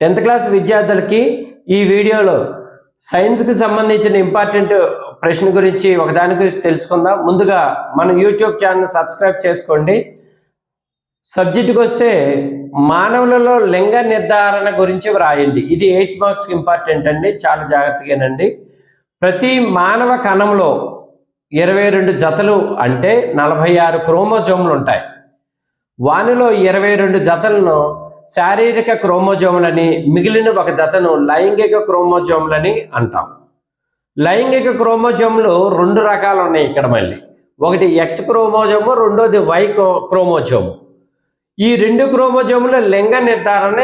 Tenth class విద్యార్థులకి ఈ వీడియోలో సైన్స్కి సంబంధించిన ఇంపార్టెంట్ ప్రశ్న గురించి ఒకదాని గురించి తెలుసుకుందాం. ముందుగా మన యూట్యూబ్ ఛానల్ సబ్స్క్రైబ్ చేసుకోండి. సబ్జెక్టుకి వస్తే మానవులలో లింగ నిర్ధారణ గురించి వ్రాయండి. ఇది ఎయిట్ మార్క్స్కి ఇంపార్టెంట్ అండి చాలా జాగ్రత్తగానండి. ప్రతి మానవ కణంలో ఇరవై రెండు జతలు అంటే నలభై ఆరు క్రోమోజోములు ఉంటాయి. వానిలో ఇరవై రెండు జతలను శారీరక క్రోమోజోములని మిగిలిన ఒక జతను లైంగిక క్రోమోజోములని అంటాం. లైంగిక క్రోమోజోములు రెండు రకాలు ఉన్నాయి ఇక్కడ మళ్ళీ. ఒకటి ఎక్స్ క్రోమోజోము రెండోది వై క్రోమోజోము. ఈ రెండు క్రోమోజోములు లింగ నిర్ధారణ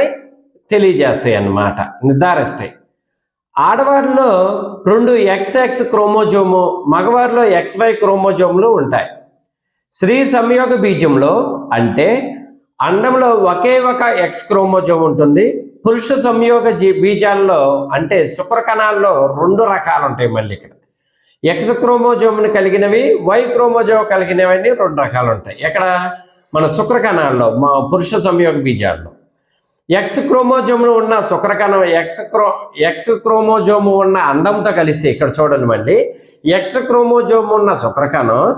తెలియజేస్తాయి అన్నమాట నిర్ధారిస్తాయి. ఆడవారిలో రెండు ఎక్స్ఎక్స్ క్రోమోజోము మగవారిలో ఎక్స్వై క్రోమోజోములు ఉంటాయి. స్త్రీ సంయోగ బీజంలో అంటే అండంలో ఒకే ఒక ఎక్స్ క్రోమోజోమ్ ఉంటుంది. పురుష సంయోగ జీ బీజాల్లో అంటే శుక్రకణాల్లో రెండు రకాలు ఉంటాయి మళ్ళీ ఇక్కడ. ఎక్స్ క్రోమోజోమ్ని కలిగినవి వై క్రోమోజోమ్ కలిగినవి రెండు రకాలు ఉంటాయి. ఎక్కడ? మన శుక్రకణాల్లో మా పురుష సంయోగ బీజాల్లో. ఎక్స్ క్రోమోజోమ్ను ఉన్న శుక్రకణం ఎక్స్ క్రో ఎక్స్ క్రోమోజోమ్ ఉన్న అండంతో కలిస్తే ఇక్కడ చూడండి మళ్ళీ. ఎక్స్ క్రోమోజోమ్ ఉన్న శుక్రకణం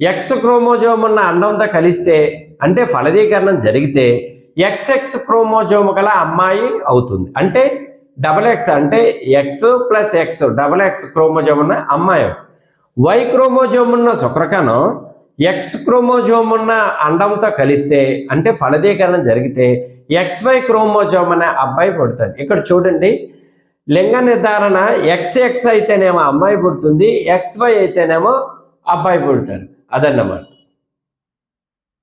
ఎక్స్ క్రోమోజోమ్ ఉన్న అండంతో కలిస్తే అంటే ఫలదీకరణం జరిగితే ఎక్స్ఎక్స్ క్రోమోజోమ్ గల అమ్మాయి అవుతుంది. అంటే డబల్ ఎక్స్ అంటే X plus X double X chromosome ఉన్న అమ్మాయి వై క్రోమోజోమ్ ఉన్న శుక్రకణం ఎక్స్ క్రోమోజోమ్ ఉన్న అండంతో కలిస్తే అంటే ఫలదీకరణం జరిగితే ఎక్స్వై క్రోమోజోమ్ అనే అబ్బాయి పుడుతుంది. ఇక్కడ చూడండి లింగ నిర్ధారణ ఎక్స్ ఎక్స్ అయితేనేమో అమ్మాయి పుడుతుంది ఎక్స్ వై అయితేనేమో అబ్బాయి పుడతారు. ಅದನ್ನು ಮಾಡಿ